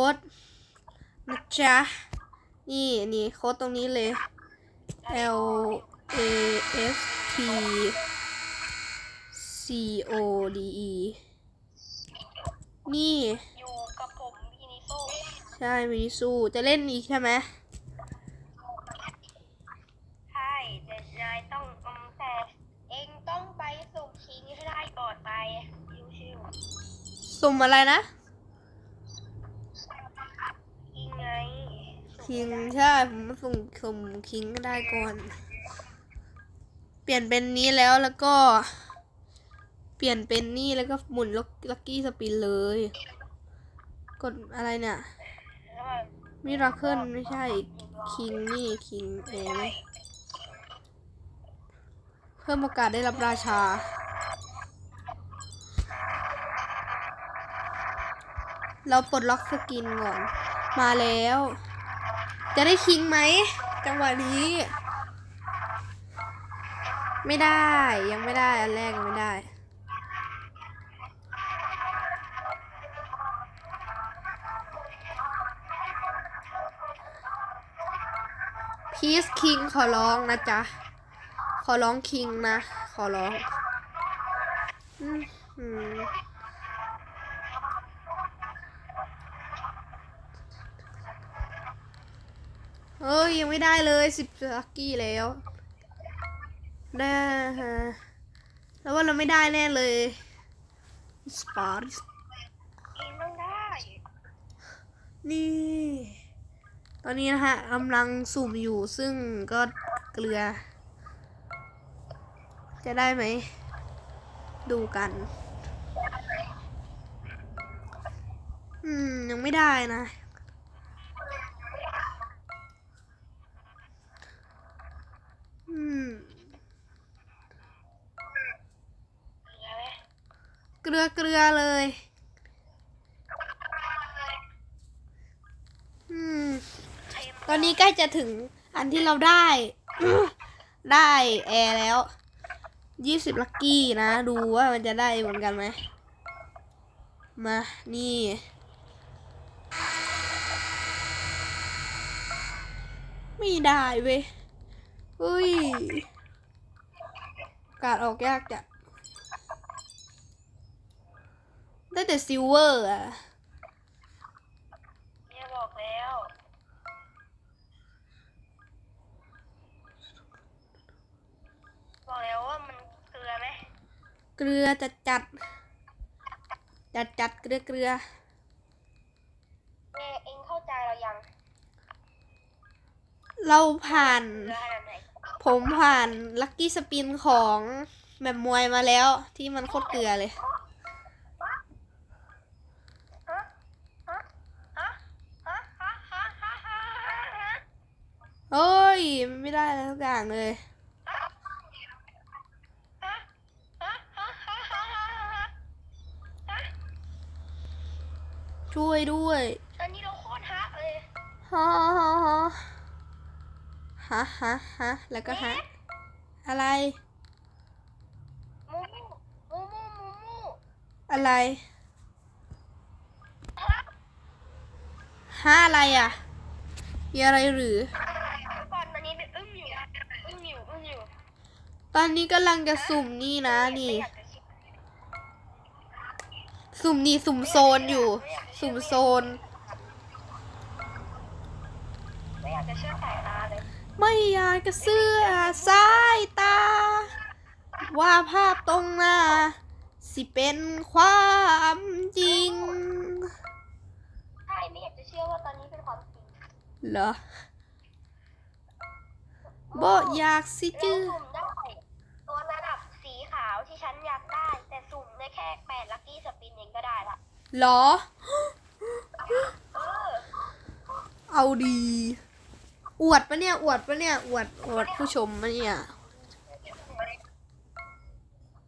ค้ดนะจ๊ะ นี่นี่โค้ดตรงนี้เลย L A S T C O D E นี่ อยู่กับผมพีนิโซใช่มินิซูจะเล่นอีกใช่ไหมใช่แต่นายต้องอืมแต่เองต้องไปส่งคิงให้ได้ก่อนไปชิวสุ่มอะไรนะ ๆคิงไง คิงใช่ผมมาสุ่มสุ่มคิงก็ได้ก่อน เปลี่ยนเป็นนี้แล้วแล้วก็ เปลี่ยนเป็นนี่แล้วก็หมุนล็อกลักกี้สปินเลย กดอะไรเนี่ยแล้วมันมิราเคิลไม่ใช่คิงนี่คิงเองเพิ่มโอกาสได้รับราชาเราปลดล็อกสกินก่อน มาแล้ว จะได้คิงไหมจังหวะนี้ ไม่ได้ยังไม่ได้อันแรกยังไม่ได้พีซคิงขอร้องนะจ๊ะ ขอร้องคิงนะ ขอร้อง อืมอืม เฮ้ยยังไม่ได้เลยสิบลักกี้แล้วได้ฮะแล้วว่าเราไม่ได้แน่เลยสปาร์เองต้องได้ นี่ ตอนนี้นะฮะกำลังสุ่มอยู่ซึ่งก็เกลือ จะได้ไหม ดูกัน อืม ยังไม่ได้นะ อืม เหลือไหม เก ลือเกลือเลย อืม ตอนนี้ใกล้จะถึงอันที่เราได้ ได้แอร์แล้ว ยี่สิบลักกี้นะ ดูว่ามันจะได้เหมือนกันไหม มา นี่ ไม่ได้เว้ยเฮ้ย การออกยากจัด ได้แต่ซิลเวอร์อะเนี่ยบอกแล้ว บอกแล้วว่ามันเกลือไหมเกลือจัดจัดจัดจัดเกลือเกลือเนี่ยเองเข้าใจเรายังเราผ่าน เกลือขนาดไหนผมผ่านลัคกี้สปินของแบบมวยมาแล้วที่มันโคตรเกลือเลย มันไม่ได้อะไรทุกอย่างเลยช่วยด้วยตอนนี้เราโคตรฮะเลยฮะฮะฮะฮะฮะแล้วก็ฮะอะไรมูมูมูมูมูอะไรฮะอะไรอะมีอะไรหรือ ก่อนตอนนี้อึ้งอยู่อึ้งอยู่อึ้งอยู่ ตอนนี้กำลังจะสุ่มนี่นะนี่ไม่อยากจะคิดสุ่มนี่สุ่มโซนอยู่ สุ่มโซน ไม่อยากจะเชื่อสายตาเลยไม่อยากจะเสื้อสายตา ว่าภาพตรงหน้า สิเป็นความจริง ใช่ไม่อยากจะเชื่อว่าตอนนี้เป็นความจริงเหรอบ่อยากสิเราจื้อสุ่มได้ตัวระดับสีขาวที่ฉันอยากได้ แต่สุ่มได้แค่แปดลัคกี้สปินเองก็ได้ละเหรอ เออเอาดี อวดปะเนี่ย อวดปะเนี่ย อวด อวดผู้ชมปะเนี่ย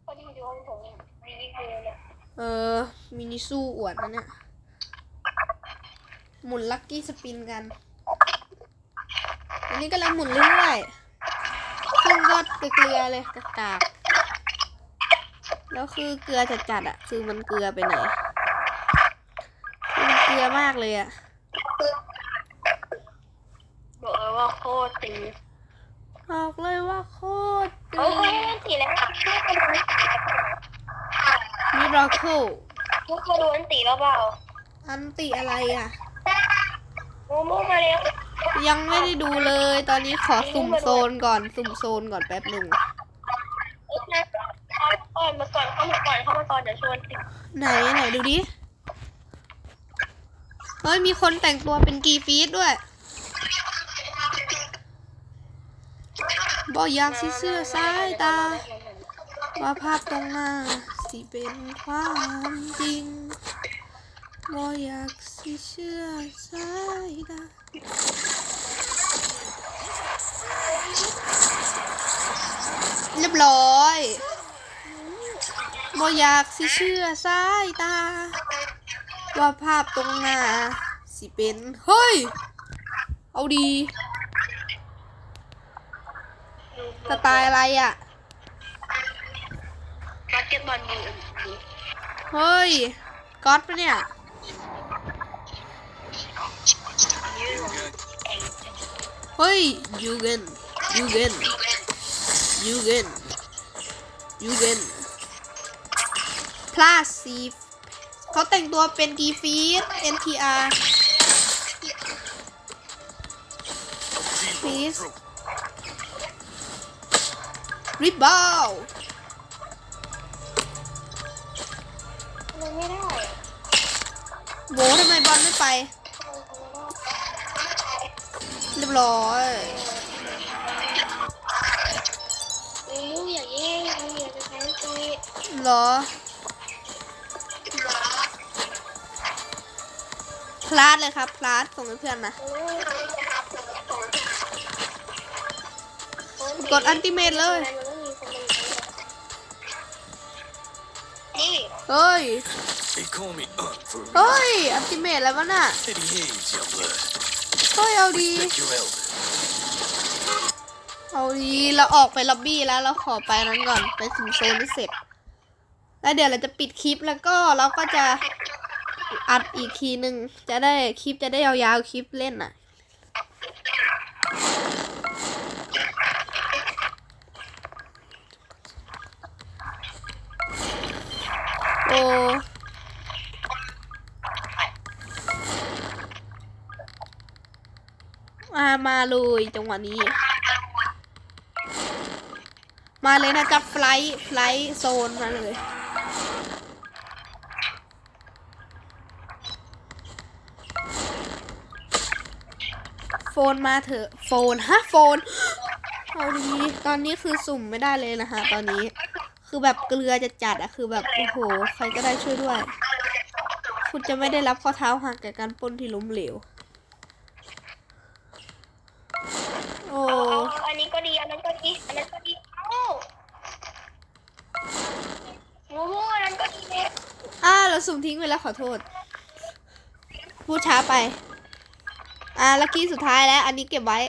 พอดีดูผมมีคือเนี่ยเออ มินิสู้อวดปะเนี่ย หมุนลัคกี้สปินกัน อันนี้กำลังหมุนเรื่อยๆซึ่งก็เกลือๆเลยกากๆ แล้วคือเกลือจัดจัดอะคือมันเกลือไปไหนมันเกลือมากเลยอะบอกเลยว่าโคตรตีบอกเลยว่าโคตรตีโอ้ยตีแล้วไม่เคยโดนตีมิราคิลไม่เคยโดนตีแล้วเปล่าอันตีอะไรอะมโมมาเร็วยังไม่ได้ดูเลย ตอนนี้ขอสุ่มโซนก่อน สุ่มโซนก่อนแป๊บหนึ่ง เข้ามาก่อนมาก่อนเข้ามาก่อนเข้ามาก่อนเดี๋ยวชวนติไหนไหนดูดิเฮ้ยมีคนแต่งตัวเป็นกีฟีดด้วยบอกอยากสิเสื้อสายตา ว่าภาพตรงหน้า สิเป็นความจริงบ่อยากสิเชื่อสายตาเรียบร้อย บ่อยากสิเชื่อสายตา ว่าภาพตรงหน้า สิเป็น เฮ้ย เอาดีสไตล์อะไรอะบาสเกตบอลมือเฮ้ยก๊อตปะเนี่ยเฮ้ยยูเกนยูเกนยูเกนยูเกน พลาสซีฟเขาแต่งตัวเป็นกีฟีด NTR please ริบบาวมันไม่ได้โหทำไมบอลไม่ไป เรียบร้อยลูกอย่าแย่งลูกอย่าไปใช้ตีเหรอ ลาดเลยครับ พลาดส่งให้เพื่อนนะ กดอันติเมตเลยนี่เฮ้ย They call me Unc for a เฮ้ย อันติเมตแล้ววะน่ะ reason. Eddie Hayes, young blood. เฮ้ย เอาดี Respect your elder. เอาดีเราออกไปล็อบบี้แล้วเราขอไปนั้นก่อน ไปถึงโซนนี้เสร็จ แล้วเดี๋ยวเราจะปิดคลิปแล้วก็เราก็จะ อัดอีกทีหนึ่งจะได้คลิปจะได้ยาวๆคลิปเล่นอะ โอ้มามาเลยจังหวะนี้ มาเลยนะจ๊ะไฟล์ไฟล์โซนมาเลย โฟนมาเถอะโฟนฮะโฟนเอาดีตอนนี้คือสุ่มไม่ได้เลยนะคะตอนนี้ คือแบบเกลือจะจัดอะคือแบบโอ้โห ใครก็ได้ช่วยด้วย คุณจะไม่ได้รับข้อเท้าหักจากการปล้นที่ล้มเหลว โอ้อันนี้ก็ดีอันนั้นก็ดีอันนั้นก็ดีเอ้าโมโมอันนั้นก็ดีเลยอ่าเราสุ่มทิ้งไปแล้วขอโทษพูดช้าไป อ่าลักกี้สุดท้ายแล้ว อันนี้เก็บไว้